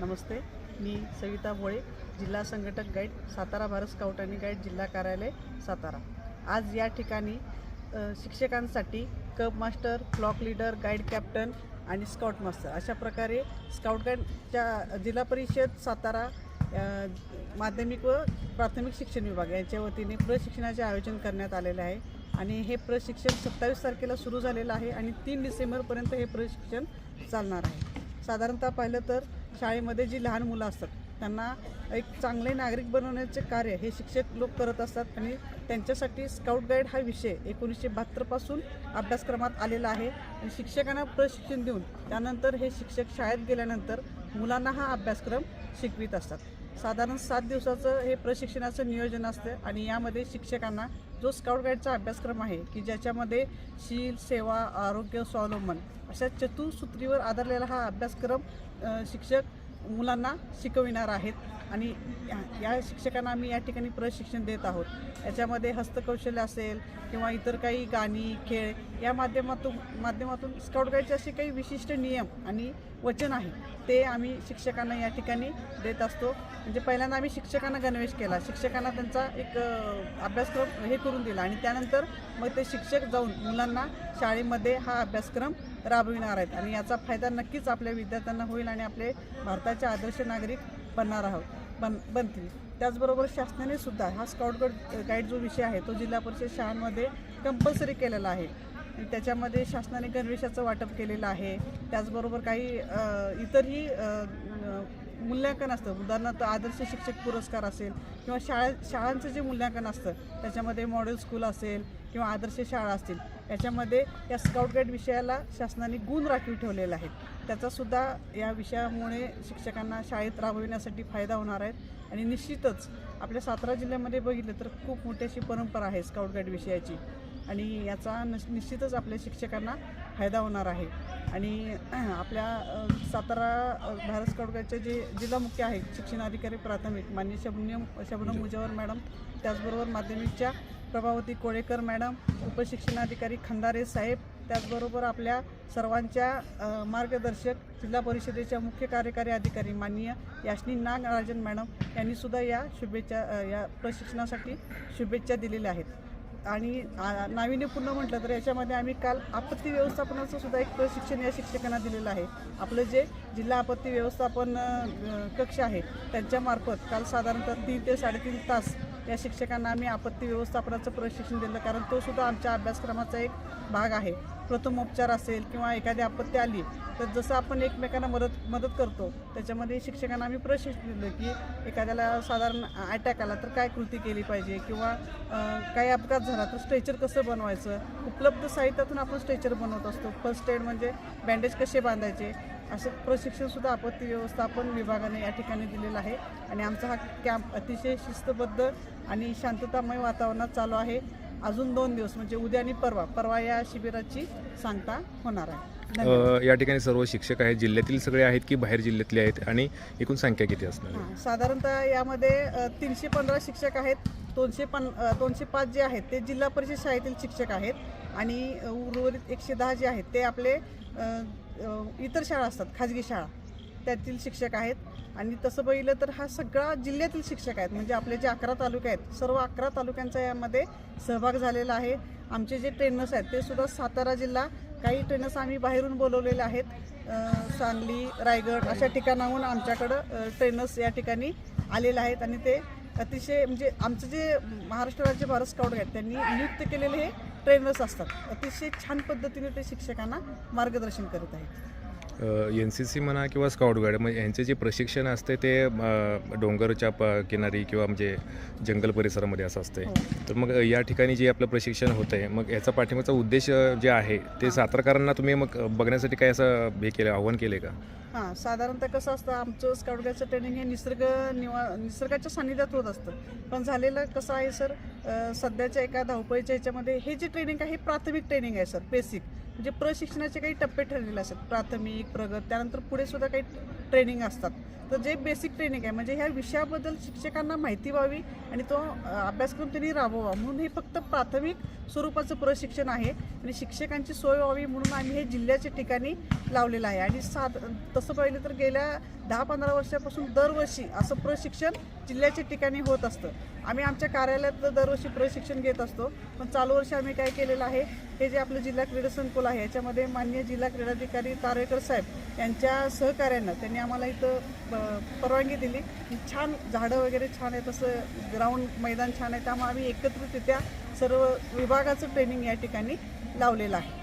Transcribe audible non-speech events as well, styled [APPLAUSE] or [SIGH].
नमस्ते मी सविता भोळे जिल्हा संघटक guide Satara Bharat scout आणि गाईड जिल्हा कार्यालय सातारा. आज या ठिकाणी शिक्षकांसाठी cub master flock leader guide captain आणि स्काउट मास्टर अशा प्रकारे स्काउट गाईडच्या जिल्हा परिषद सातारा माध्यमिक व प्राथमिक शिक्षण विभाग यांच्या वतीने प्रशिक्षणाचे आयोजन करण्यात आलेले आहे आणि हे प्रशिक्षण सत्तावीस तारखेला सुरू झालेलं आहे आणि तीन डिसेंबरपर्यंत हे प्रशिक्षण चालणार आहे. साधारणतः पाहिलं तर शाळेमध्ये जी लहान मुलं असतात त्यांना एक चांगले नागरिक बनवण्याचे कार्य हे शिक्षक लोक करत असतात आणि त्यांच्यासाठी स्काउट गाईड हा विषय एकोणीसशे बहात्तरपासून अभ्यासक्रमात आलेला आहे. आणि शिक्षकांना प्रशिक्षण देऊन त्यानंतर हे शिक्षक शाळेत गेल्यानंतर मुलांना हा अभ्यासक्रम शिकवित असतात. साधारण सात दिवसाचं हे प्रशिक्षणाचं नियोजन असतं आणि यामध्ये शिक्षकांना जो स्काउट गाईडचा अभ्यासक्रम आहे की ज्याच्यामध्ये शील सेवा आरोग्य स्वावलंबन अशा चतुसूत्रीवर आधारलेला हा अभ्यासक्रम शिक्षक मुलांना शिकविणार आहेत आणि या- या शिक्षकांना आम्ही या ठिकाणी प्रशिक्षण देत आहोत. याच्यामध्ये हस्तकौशल्य असेल किंवा इतर काही गाणी खेळ या माध्यमातून माध्यमातून स्काउट गाईडचे असे काही विशिष्ट नियम आणि वचन आहे ते आम्ही शिक्षकांना या ठिकाणी देत असतो. म्हणजे पहिल्यांदा आम्ही शिक्षकांना गणवेश केला. शिक्षकांना त्यांचा एक अभ्यासक्रम हे करून दिला आणि त्यानंतर मग ते शिक्षक जाऊन मुलांना शाळेमध्ये हा अभ्यासक्रम राबविणार आहेत. आणि याचा फायदा नक्कीच आपल्या विद्यार्थ्यांना होईल आणि आपले भारताचे आदर्श नागरिक बनणार आहोत बन बनतील. त्याचबरोबर शासनाने सुद्धा हा स्काउट गाईड गाईड जो विषय आहे तो जिल्हा परिषद शाळांमध्ये कंपल्सरी केलेला आहे. त्याच्यामध्ये शासनाने गणवेशाचं वाटप केलेलं आहे. त्याचबरोबर काही इतरही मूल्यांकन असतं. उदाहरणार्थ आदर्श शिक्षक पुरस्कार असेल किंवा शाळा शाळांचं जे मूल्यांकन असतं त्याच्यामध्ये मॉडेल स्कूल असेल किंवा आदर्श शाळा असतील याच्यामध्ये या स्काउट गाईड विषयाला शासनाने गुण राखीव ठेवलेले आहेत. त्याचासुद्धा या विषयामुळे शिक्षकांना शाळेत राबविण्यासाठी फायदा होणार आहे आणि निश्चितच आपल्या सातारा जिल्ह्यामध्ये बघितलं तर खूप मोठी अशी परंपरा आहे स्काउट गाईड विषयाची आणि याचा निश्चितच आपल्या शिक्षकांना फायदा होणार आहे. आणि [CLEARS THROAT] आपल्या सातारा भारत स्काउट गाईडचे जे जिल्हा मुख्य आहेत शिक्षणाधिकारी प्राथमिक माननीय शबनम शबनम मुजावर मॅडम त्याचबरोबर माध्यमिकच्या प्रभावती कोळेकर मॅडम उपशिक्षणाधिकारी खंदारे साहेब त्याचबरोबर आपल्या सर्वांच्या मार्गदर्शक जिल्हा परिषदेच्या मुख्य कार्यकारी अधिकारी माननीय याशनी नागराजन मॅडम यांनीसुद्धा या शुभेच्छा या प्रशिक्षणासाठी शुभेच्छा दिलेल्या आहेत. आणि नाविन्यपूर्ण म्हटलं तर याच्यामध्ये आम्ही काल आपत्ती व्यवस्थापनाचं सुद्धा एक प्रशिक्षण या शिक्षकांना दिलेलं आहे. आपलं जे जिल्हा आपत्ती व्यवस्थापन कक्ष आहे त्यांच्यामार्फत काल साधारणतः तीन ते साडेतीन तास या शिक्षकांना आम्ही आपत्ती व्यवस्थापनाचं प्रशिक्षण दिलं कारण तो सुद्धा आमच्या अभ्यासक्रमाचा एक भाग आहे. प्रथमोपचार असेल किंवा एखादी आपत्ती आली तर जसं आपण एकमेकांना मदत मदत करतो त्याच्यामध्ये शिक्षकांना आम्ही प्रशिक्षण दिलं की एखाद्याला साधारण अटॅक आला तर काय कृती केली पाहिजे किंवा काही अपघात झाला तर स्ट्रेचर कसं बनवायचं? उपलब्ध साहित्यातून आपण स्ट्रेचर बनवत असतो. फर्स्ट एड म्हणजे बँडेज कसे बांधायचे? असं प्रशिक्षणसुद्धा आपत्ती व्यवस्थापन विभागाने या ठिकाणी दिलेलं आहे. आणि आमचा हा कॅम्प अतिशय शिस्तबद्ध आणि शांततामय वातावरणात चालू आहे. अजून दोन दिवस म्हणजे उद्या आणि परवा. परवा या शिबिराची सांगता होणार आहे. या ठिकाणी सर्व शिक्षक आहेत जिल्ह्यातील सगळे आहेत की बाहेर जिल्ह्यातले आहेत आणि एकूण संख्या किती असणार साधारणतः यामध्ये तीनशे पंधरा शिक्षक आहेत. दोनशे पन दोनशे पाच जे आहेत ते जिल्हा परिषद शाळेतील शिक्षक आहेत. आणि उर्वरित एकशे दहा जे आहेत ते आपले इतर शाळा असतात खाजगी शाळा. त्यातील शिक्षक आहेत. आणि तसं बघितलं तर हा सगळा जिल्ह्यातील शिक्षक आहेत. म्हणजे आपले जे अकरा तालुके आहेत सर्व अकरा तालुक्यांचा यामध्ये सहभाग झालेला आहे. आमचे जे ट्रेनर्स आहेत ते सुद्धा सातारा जिल्हा. काही ट्रेनर्स आम्ही बाहेरून बोलवलेले आहेत. सांगली रायगड अशा ठिकाणाहून आमच्याकडं ट्रेनर्स या ठिकाणी आलेले आहेत. आणि ते अतिशय म्हणजे आमचं जे महाराष्ट्र राज्य भारत स्काउट आहेत त्यांनी नियुक्त केलेले हे ट्रेनर्स असतात. अतिशय छान पद्धतीने ते शिक्षकांना मार्गदर्शन करत आहेत. एन सी सी म्हणा किंवा स्काउट गाईड म्हणजे यांचे जे प्रशिक्षण असते ते डोंगरच्या प किनारी किंवा म्हणजे जंगल परिसरामध्ये असं असते हो. तर मग या ठिकाणी जे आपलं प्रशिक्षण होतं आहे मग याचा पाठिंबाचा उद्देश जे आहे ते सातारकरांना तुम्ही मग बघण्यासाठी काय असं हे केलं आव्हान केलं का? हां साधारणतः कसं असतं आमचं स्काउट गाईडचं ट्रेनिंग हे निसर्ग निवा निसर्गाच्या सान्निध्यात होत असतं. पण झालेलं कसं आहे सर सध्याच्या एका धावपळीच्या ह्याच्यामध्ये हे जे ट्रेनिंग आहे हे प्राथमिक ट्रेनिंग आहे सर बेसिक. म्हणजे प्रशिक्षणाचे काही टप्पे ठरलेले असतात. प्राथमिक प्रगत त्यानंतर पुढे सुद्धा काही ट्रेनिंग असतात. तर जे बेसिक ट्रेनिंग आहे म्हणजे ह्या विषयाबद्दल शिक्षकांना माहिती व्हावी आणि तो अभ्यासक्रम त्यांनी राबवावा. म्हणून हे फक्त प्राथमिक स्वरूपाचं प्रशिक्षण आहे आणि शिक्षकांची सोय व्हावी म्हणून आम्ही हे जिल्ह्याच्या ठिकाणी लावलेलं आहे. आणि साध तसं पाहिलं तर गेल्या दहा पंधरा वर्षापासून दरवर्षी असं प्रशिक्षण जिल्ह्याच्या ठिकाणी होत असतं. आम्ही आमच्या कार्यालयात दरवर्षी प्रशिक्षण घेत असतो पण चालू वर्षी आम्ही काय केलेलं आहे हे जे आपलं जिल्हा क्रीडा संकुल आहे याच्यामध्ये मान्य जिल्हा क्रीडाधिकारी तारेकर साहेब यांच्या सहकार्यानं त्यांनी आम्हाला इथं परवानगी दिली. छान झाडं वगैरे छान आहे तसं ग्राउंड मैदान छान आहे. त्यामुळे आम्ही एकत्रितरित्या सर्व विभागाचं ट्रेनिंग या ठिकाणी लावलेलं आहे.